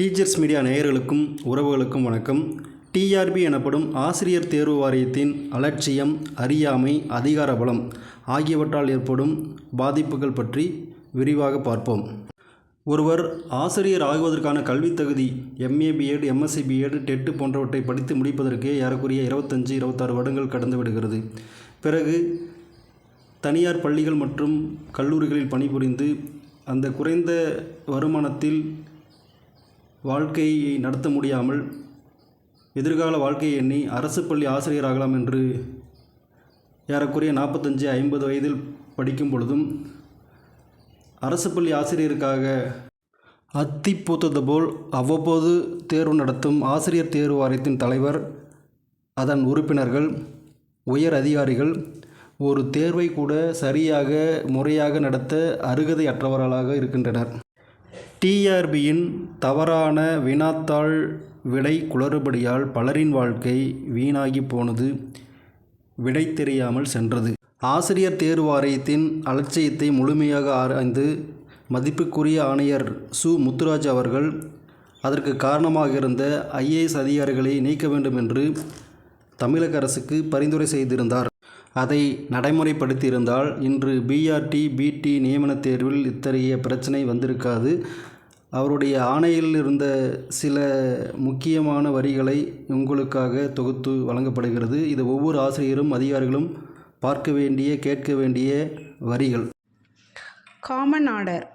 Teachers media நேயர்களுக்கும் உறவுகளுக்கும் வணக்கம். டிஆர்பி எனப்படும் ஆசிரியர் தேர்வு வாரியத்தின் அலட்சியம் அறியாமை அதிகார பலம் ஆகியவற்றால் ஏற்படும் பாதிப்புகள் பற்றி விரிவாக பார்ப்போம். ஒருவர் ஆசிரியர் ஆகுவதற்கான கல்வித் தகுதி MA BEd MSc BEd TET போன்றவற்றை படித்து முடிப்பதற்கே ஏறக்குறைய இருபத்தஞ்சி இருபத்தாறு வருடங்கள் கடந்து விடுகிறது. பிறகு தனியார் பள்ளிகள் மற்றும் கல்லூரிகளில் பணிபுரிந்து அந்த குறைந்த வருமானத்தில் வாழ்க்கையை நடத்த முடியாமல் எதிர்கால வாழ்க்கையை எண்ணி அரசு பள்ளி ஆசிரியராகலாம் என்று ஏறக்குறைய நாற்பத்தஞ்சு ஐம்பது வயதில் படிக்கும் பொழுதும் அரசு பள்ளி ஆசிரியருக்காக அத்தி பூத்தது போல் அவ்வப்போது தேர்வு நடத்தும் ஆசிரியர் தேர்வு வாரியத்தின் தலைவர் அதன் உறுப்பினர்கள் உயர் அதிகாரிகள் ஒரு தேர்வை கூட சரியாக முறையாக நடத்த அருகதை அற்றவர்களாக இருக்கின்றனர். டிஆர்பியின் தவறான வினாத்தாள் விடை குளறுபடியால் பலரின் வாழ்க்கை வீணாகி போனது விடை தெரியாமல் சென்றது. ஆசிரியர் தேர்வு வாரியத்தின் அலட்சியத்தை முழுமையாக ஆராய்ந்து மதிப்புக்குரிய ஆணையர் சு. முத்துராஜ் அவர்கள் அதற்கு காரணமாக இருந்த ஐஏஎஸ் அதிகாரிகளை நீக்க வேண்டும் என்று தமிழக அரசுக்கு பரிந்துரை செய்திருந்தார். அதை நடைமுறைப்படுத்தியிருந்தால் இன்று பிஆர்டி பிடி நியமனத் தேர்வில் இத்தகைய பிரச்சனை வந்திருக்காது. அவருடைய ஆணையில் இருந்த சில முக்கியமான வரிகளை உங்களுக்காக தொகுத்து வழங்கப்படுகிறது. இது ஒவ்வொரு ஆசிரியரும் அதிகாரிகளும் பார்க்க வேண்டிய கேட்க வேண்டிய வரிகள். Common order.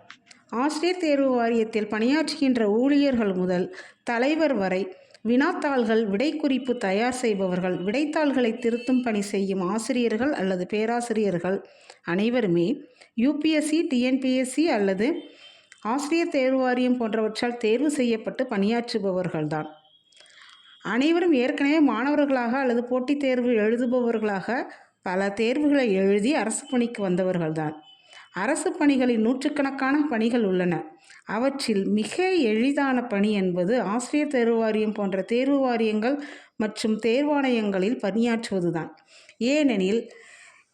ஆசிரியர் தேர்வு வாரியத்தில் பணியாற்றுகின்ற ஊழியர்கள் முதல் தலைவர் வரை வினாத்தாள்கள் விடைக்குறிப்பு தயார் செய்பவர்கள் விடைத்தாள்களை திருத்தும் பணி செய்யும் ஆசிரியர்கள் அல்லது பேராசிரியர்கள் அனைவருமே யூபிஎஸ்சி டிஎன்பிஎஸ்சி அல்லது ஆசிரியர் தேர்வு வாரியம் போன்றவற்றால் தேர்வு செய்யப்பட்டு பணியாற்றுபவர்கள்தான். அனைவரும் ஏற்கனவே மாணவர்களாக அல்லது போட்டித் தேர்வு எழுதுபவர்களாக பல தேர்வுகளை எழுதி அரசு பணிக்கு வந்தவர்கள்தான். அரசு பணிகளில் நூற்றுக்கணக்கான பணிகள் உள்ளன. அவற்றில் மிக எளிதான பணி என்பது ஆசிரியர் தேர்வு வாரியம் போன்ற தேர்வு வாரியங்கள் மற்றும் தேர்வாணையங்களில் பணியாற்றுவதுதான். ஏனெனில்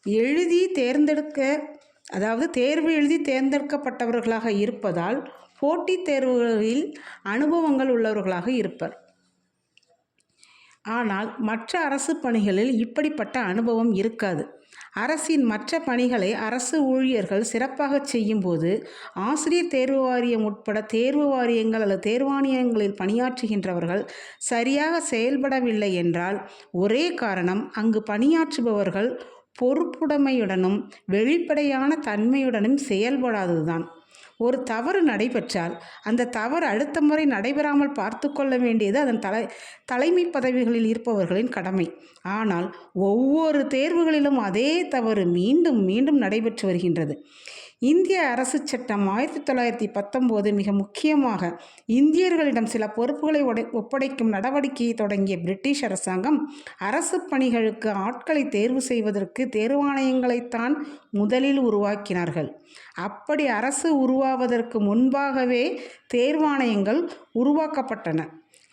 எழுதி தேர்ந்தெடுக்க அதாவது தேர்வு எழுதி தேர்ந்தெடுக்கப்பட்டவர்களாக இருப்பதால் போட்டித் தேர்வுகளில் அனுபவங்கள் உள்ளவர்களாக இருப்பர். ஆனால் மற்ற அரசு பணிகளில் இப்படிப்பட்ட அனுபவம் இருக்காது. அரசின் மற்ற பணிகளை அரசு ஊழியர்கள் சிறப்பாக செய்யும்போது ஆசிரியர் தேர்வு வாரியம் உட்பட தேர்வு வாரியங்கள் அல்லது தேர்வாணையங்களில் பணியாற்றுகின்றவர்கள் சரியாக செயல்படவில்லை என்றால் ஒரே காரணம் அங்கு பணியாற்றுபவர்கள் பொறுப்புடைமையுடனும் வெளிப்படையான தன்மையுடனும் செயல்படாததுதான். ஒரு தவறு நடைபெற்றால் அந்த தவறு அடுத்த முறை நடைபெறாமல் பார்த்து கொள்ள வேண்டியது அதன் தலை தலைமை பதவிகளில் இருப்பவர்களின் கடமை. ஆனால் ஒவ்வொரு தேர்வுகளிலும் அதே தவறு மீண்டும் மீண்டும் நடைபெற்று வருகின்றது. இந்திய அரசு சட்டம் ஆயிரத்தி தொள்ளாயிரத்தி பத்தொம்போது மிக முக்கியமாக இந்தியர்களிடம் சில பொறுப்புகளை உடை ஒப்படைக்கும் நடவடிக்கையை தொடங்கிய பிரிட்டிஷ் அரசாங்கம் அரசு பணிகளுக்கு ஆட்களை தேர்வு செய்வதற்கு தேர்வாணையங்களைத்தான் முதலில் உருவாக்கினார்கள். அப்படி அரசு உருவாவதற்கு முன்பாகவே தேர்வாணையங்கள் உருவாக்கப்பட்டன.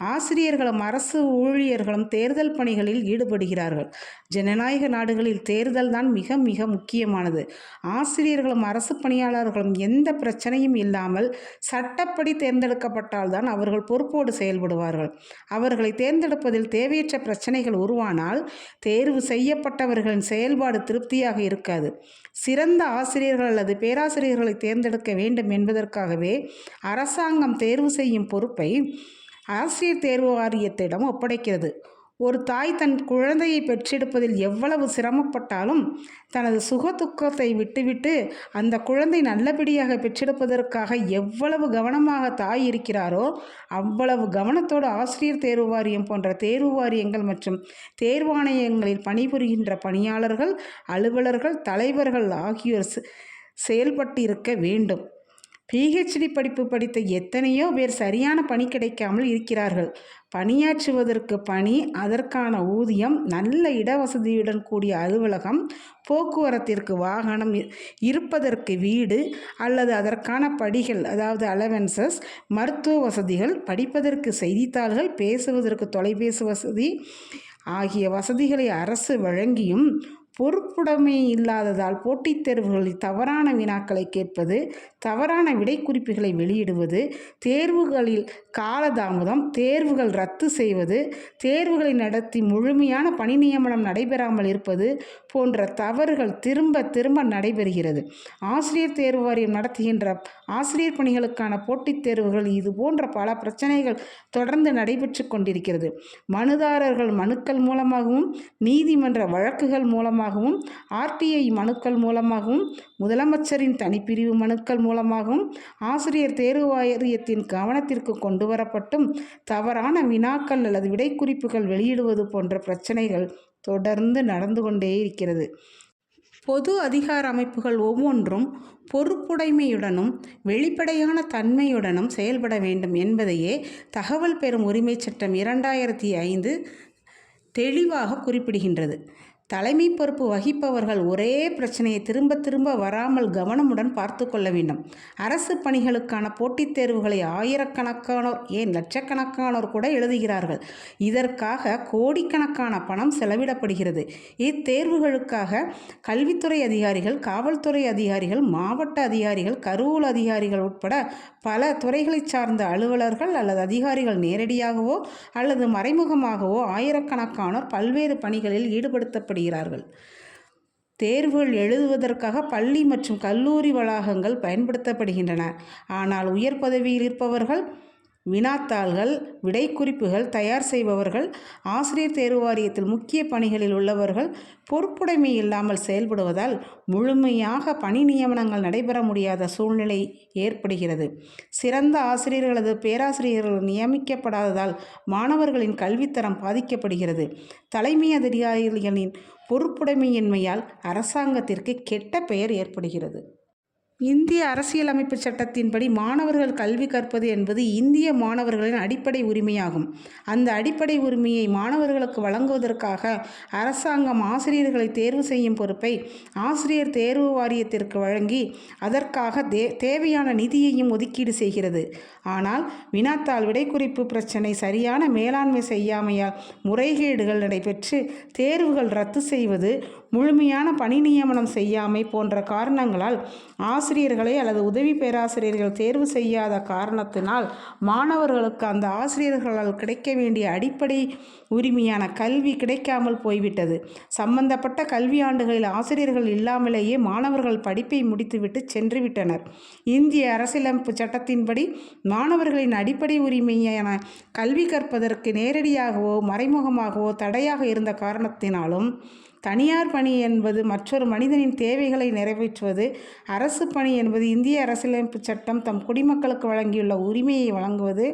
ஆசிரியர்களும் அரசு ஊழியர்களும் தேர்தல் பணிகளில் ஈடுபடுகிறார்கள். ஜனநாயக நாடுகளில் தேர்தல் தான் மிக மிக முக்கியமானது. ஆசிரியர்களும் அரசு பணியாளர்களும் எந்த பிரச்சனையும் இல்லாமல் சட்டப்படி தேர்ந்தெடுக்கப்பட்டால்தான் அவர்கள் பொறுப்போடு செயல்படுவார்கள். அவர்களை தேர்ந்தெடுப்பதில் தேவையற்ற பிரச்சனைகள் உருவானால் தேர்வு செய்யப்பட்டவர்களின் செயல்பாடு திருப்தியாக இருக்காது. சிறந்த ஆசிரியர்கள் அல்லது பேராசிரியர்களை தேர்ந்தெடுக்க வேண்டும் என்பதற்காகவே அரசாங்கம் தேர்வு செய்யும் பொறுப்பை ஆசிரியர் தேர்வு வாரியத்திடம் ஒப்படைக்கிறது. ஒரு தாய் தன் குழந்தையை பெற்றெடுப்பதில் எவ்வளவு சிரமப்பட்டாலும் தனது சுக துக்கத்தை விட்டுவிட்டு அந்த குழந்தை நல்லபடியாக பெற்றெடுப்பதற்காக எவ்வளவு கவனமாக தாய் இருக்கிறாரோ அவ்வளவு கவனத்தோடு ஆசிரியர் தேர்வு வாரியம் போன்ற தேர்வு வாரியங்கள் மற்றும் தேர்வாணையங்களில் பணிபுரிகின்ற பணியாளர்கள் அலுவலர்கள் தலைவர்கள் ஆகியோர் செயல்பட்டிருக்க வேண்டும். பிஹெச்டி படிப்பு படித்த எத்தனையோ பேர் சரியான பணி கிடைக்காமல் இருக்கிறார்கள். பணியாற்றுவதற்கு பணி அதற்கான ஊதியம் நல்ல இடவசதியுடன் கூடிய அலுவலகம் போக்குவரத்திற்கு வாகனம் இருப்பதற்கு வீடு அல்லது அதற்கான படிகள் அதாவது அலவன்சஸ் மருத்துவ வசதிகள் படிப்பதற்கு செய்தித்தாள்கள் பேசுவதற்கு தொலைபேசி வசதி ஆகிய வசதிகளை அரசு வழங்கியும் பொறுப்புடைமை இல்லாததால் போட்டித் தேர்வுகளில் தவறான வினாக்களை கேட்பது தவறான விடைக்குறிப்புகளை வெளியிடுவது தேர்வுகளில் காலதாமதம் தேர்வுகள் ரத்து செய்வது தேர்வுகளை நடத்தி முழுமையான பணி நியமனம் நடைபெறாமல் இருப்பது போன்ற தவறுகள் திரும்ப திரும்ப நடைபெறுகிறது. ஆசிரியர் தேர்வு வாரியம் நடத்துகின்ற ஆசிரியர் பணிகளுக்கான போட்டித் தேர்வுகள் இது போன்ற பல பிரச்சனைகள் தொடர்ந்து நடைபெற்று கொண்டிருக்கிறது. மனுதாரர்கள் மனுக்கள் மூலமாகவும் நீதிமன்ற வழக்குகள் மூலமாகவும் ஆர்டிஐ மனுக்கள் மூலமாகவும் முதலமைச்சரின் தனிப்பிரிவு மனுக்கள் மூலமாகவும் ஆசிரியர் தேர்வு வாரியத்தின் கவனத்திற்கு கொண்டு வரப்பட்டும் தவறான வினாக்கள் அல்லது விடைக்குறிப்புகள் வெளியிடுவது போன்ற பிரச்சனைகள் தொடர்ந்து நடந்து கொண்டே இருக்கிறது. பொது அதிகார அமைப்புகள் ஒவ்வொன்றும் பொறுப்புடைமையுடனும் வெளிப்படையான தன்மையுடனும் செயல்பட வேண்டும் என்பதையே தகவல் பெறும் உரிமைச் சட்டம் இரண்டாயிரத்தி ஐந்து தெளிவாக குறிப்பிடுகின்றது. தலைமை பொறுப்பு வகிப்பவர்கள் ஒரே பிரச்சனையை திரும்ப திரும்ப வராமல் கவனமுடன் பார்த்து கொள்ள வேண்டும். அரசு பணிகளுக்கான போட்டித் தேர்வுகளை ஆயிரக்கணக்கானோர் ஏன் லட்சக்கணக்கானோர் கூட எழுதுகிறார்கள். இதற்காக கோடிக்கணக்கான பணம் செலவிடப்படுகிறது. இத்தேர்வுகளுக்காக கல்வித்துறை அதிகாரிகள் காவல்துறை அதிகாரிகள் மாவட்ட அதிகாரிகள் கருவூல் அதிகாரிகள் உட்பட பல துறைகளைச் சார்ந்த அலுவலர்கள் அல்லது அதிகாரிகள் நேரடியாகவோ அல்லது மறைமுகமாகவோ ஆயிரக்கணக்கானோர் பல்வேறு பணிகளில் ஈடுபடுத்தப்படுகிறார்கள். தேர்வுகள் எழுதுவதற்காக பள்ளி மற்றும் கல்லூரி வளாகங்கள் பயன்படுத்தப்படுகின்றன. ஆனால் உயர் பதவியில் இருப்பவர்கள் வினாத்தாள்கள் விடை குறிப்புகள் தயார் செய்பவர்கள் ஆசிரியர் தேர்வு வாரியத்தில் முக்கிய பணிகளில் உள்ளவர்கள் பொறுப்புடைமை இல்லாமல் செயல்படுவதால் முழுமையாக பணி நியமனங்கள் நடைபெற முடியாத சூழ்நிலை ஏற்படுகிறது. சிறந்த ஆசிரியர்களது பேராசிரியர்கள் நியமிக்கப்படாததால் மாணவர்களின் கல்வித்தரம் பாதிக்கப்படுகிறது. தலைமை அதிகாரிகளின் பொறுப்புடைமையின்மையால் அரசாங்கத்திற்கு கெட்ட பெயர் ஏற்படுகிறது. இந்திய அரசியலமைப்பு சட்டத்தின்படி மாணவர்கள் கல்வி கற்பது என்பது இந்திய மாணவர்களின் அடிப்படை உரிமையாகும். அந்த அடிப்படை உரிமையை மாணவர்களுக்கு வழங்குவதற்காக அரசாங்கம் ஆசிரியர்களை தேர்வு செய்யும் பொறுப்பை ஆசிரியர் தேர்வு வாரியத்திற்கு வழங்கி அதற்காக தே தேவையான நிதியையும் ஒதுக்கீடு செய்கிறது. ஆனால் வினாத்தாள் விடைக்குறிப்பு பிரச்சினை சரியான மேலாண்மை செய்யாமையால் முறைகேடுகள் நடைபெற்று தேர்வுகள் ரத்து செய்வது முழுமையான பணி நியமனம் செய்யாமை போன்ற காரணங்களால் ஆசிரியர்களை அல்லது உதவி பேராசிரியர்கள் தேர்வு செய்யாத காரணத்தினால் மாணவர்களுக்கு அந்த ஆசிரியர்களால் கிடைக்க வேண்டிய அடிப்படை உரிமையான கல்வி கிடைக்காமல் போய்விட்டது. சம்பந்தப்பட்ட கல்வி ஆண்டுகளில் ஆசிரியர்கள் இல்லாமலேயே மாணவர்கள் படிப்பை முடித்துவிட்டு சென்றுவிட்டனர். இந்திய அரசியலமைப்பு சட்டத்தின்படி மாணவர்களின் அடிப்படை உரிமையான கல்வி கற்பதற்கு நேரடியாகவோ மறைமுகமாகவோ தடையாக இருந்த காரணத்தினாலும் தனியார் பணி என்பது மற்றொரு மனிதனின் தேவைகளை நிறைவேற்றுவது. அரசு பணி என்பது இந்திய அரசியலமைப்பு சட்டம் தம் குடிமக்களுக்கு வழங்கியுள்ள உரிமையை வழங்குவது.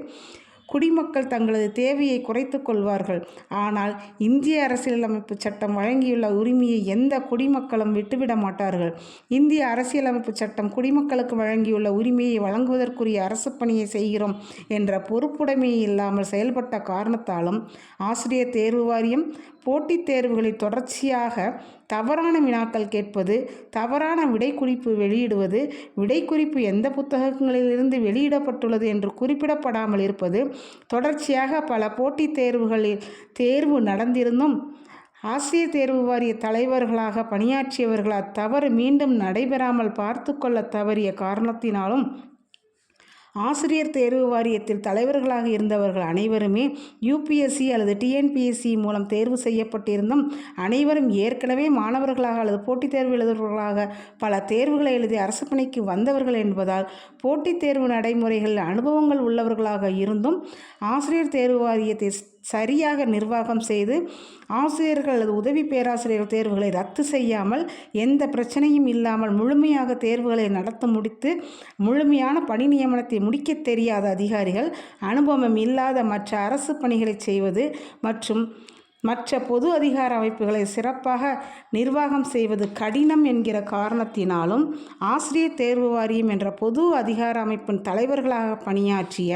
குடிமக்கள் தங்களது தேவையை குறைத்து கொள்வார்கள். ஆனால் இந்திய அரசியலமைப்பு சட்டம் வழங்கியுள்ள உரிமையை எந்த குடிமக்களும் விட்டுவிட மாட்டார்கள். இந்திய அரசியலமைப்பு சட்டம் குடிமக்களுக்கு வழங்கியுள்ள உரிமையை வழங்குவதற்குரிய அரசு பணியை செய்கிறோம் என்ற பொறுப்புடைமை இல்லாமல் செயல்பட்ட காரணத்தாலும் ஆசிரியர் தேர்வு வாரியம் போட்டித் தேர்வுகளில் தொடர்ச்சியாக தவறான வினாக்கள் கேட்பது தவறான விடைக்குறிப்பு வெளியிடுவது விடைக்குறிப்பு எந்த புத்தகங்களிலிருந்து வெளியிடப்பட்டுள்ளது என்று குறிப்பிடப்படாமல் இருப்பது தொடர்ச்சியாக பல போட்டித் தேர்வுகளில் தேர்வு நடந்திருந்தும் ஆசிரியர் தேர்வு வாரிய தலைவர்களாக பணியாற்றியவர்கள் அத்தவறு மீண்டும் நடைபெறாமல் பார்த்து கொள்ள தவறிய காரணத்தினாலும் ஆசிரியர் தேர்வு வாரியத்தில் தலைவர்களாக இருந்தவர்கள் அனைவருமே யூபிஎஸ்சி அல்லது டிஎன்பிஎஸ்சி மூலம் தேர்வு செய்யப்பட்டிருந்தும் அனைவரும் ஏற்கனவே மாணவர்களாக அல்லது போட்டித் தேர்வு எழுதுபவர்களாக பல தேர்வுகளை எழுதி அரசு பணிக்கு வந்தவர்கள் என்பதால் போட்டித் தேர்வு நடைமுறைகளில் அனுபவங்கள் உள்ளவர்களாக இருந்தும் ஆசிரியர் தேர்வு வாரியத்தை சரியாக நிர்வாகம் செய்து ஆசிரியர்கள் அல்லது உதவி பேராசிரியர் தேர்வுகளை ரத்து செய்யாமல் எந்த பிரச்சனையும் இல்லாமல் முழுமையாக தேர்வுகளை நடத்த முடித்து முழுமையான பணி நியமனத்தை முடிக்க தெரியாத அதிகாரிகள் அனுபவம் இல்லாத மற்ற அரசு பணிகளை செய்வது மற்றும் மற்ற பொது அதிகார அமைப்புகளை சிறப்பாக நிர்வாகம் செய்வது கடினம் என்கிற காரணத்தினாலும் ஆசிரியர் தேர்வு வாரியம் என்ற பொது அதிகார அமைப்பின் தலைவர்களாக பணியாற்றிய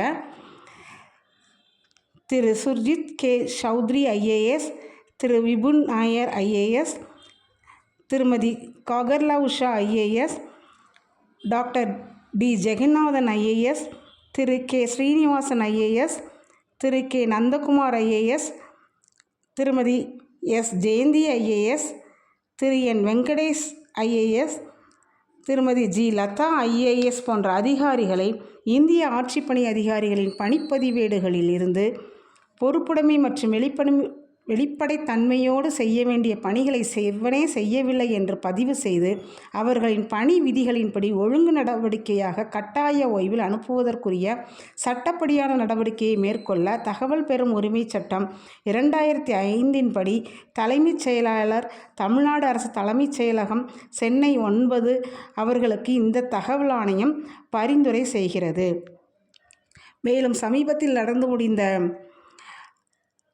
திரு சுர்ஜித் கே சௌத்ரி ஐஏஎஸ் திரு விபுன் நாயர் ஐஏஎஸ் திருமதி Kakarla Usha IAS doctor D Jeganathan IAS திரு கே ஸ்ரீனிவாசன் ஐஏஎஸ் திரு கே நந்தகுமார் ஐஏஎஸ் திருமதி எஸ் ஜெயந்தி ஐஏஎஸ் திரு என் வெங்கடேஷ் ஐஏஎஸ் திருமதி ஜி லதா ஐஏஎஸ் போன்ற அதிகாரிகளை இந்திய ஆட்சிப்பணி அதிகாரிகளின் பணிப்பதிவேடுகளில் இருந்து பொறுப்புடைமை மற்றும் வெளிப்படை வெளிப்படைத்தன்மையோடு செய்ய வேண்டிய பணிகளை செவ்வனே செய்யவில்லை என்று பதிவு செய்து அவர்களின் பணி விதிகளின்படி ஒழுங்கு நடவடிக்கையாக கட்டாய ஓய்வில் அனுப்புவதற்குரிய சட்டப்படியான நடவடிக்கையை மேற்கொள்ள தகவல் பெறும் உரிமைச் சட்டம் இரண்டாயிரத்தி ஐந்தின் படி தலைமைச் செயலாளர் தமிழ்நாடு அரசு தலைமைச் செயலகம் சென்னை ஒன்பது அவர்களுக்கு இந்த தகவல் ஆணையம் பரிந்துரை செய்கிறது. மேலும் சமீபத்தில் நடந்து முடிந்த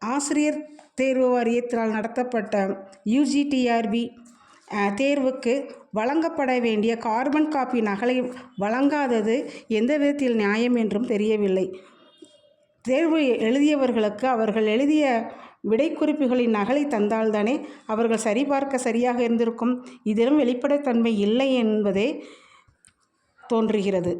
ஆசிரியர் தேர்வு வாரியத்தினால் நடத்தப்பட்ட யூஜிடிஆர்பி தேர்வுக்கு வழங்கப்பட வேண்டிய கார்பன் காப்பி நகலை வழங்காதது எந்த விதத்தில் நியாயம் என்றும் தெரியவில்லை. தேர்வு எழுதியவர்களுக்கு அவர்கள் எழுதிய விடைக்குறிப்புகளின் நகலை தந்தால்தானே அவர்கள் சரிபார்க்க சரியாக இருந்திருக்கும். இதிலும் வெளிப்படைத்தன்மை இல்லை என்பதே தோன்றுகிறது.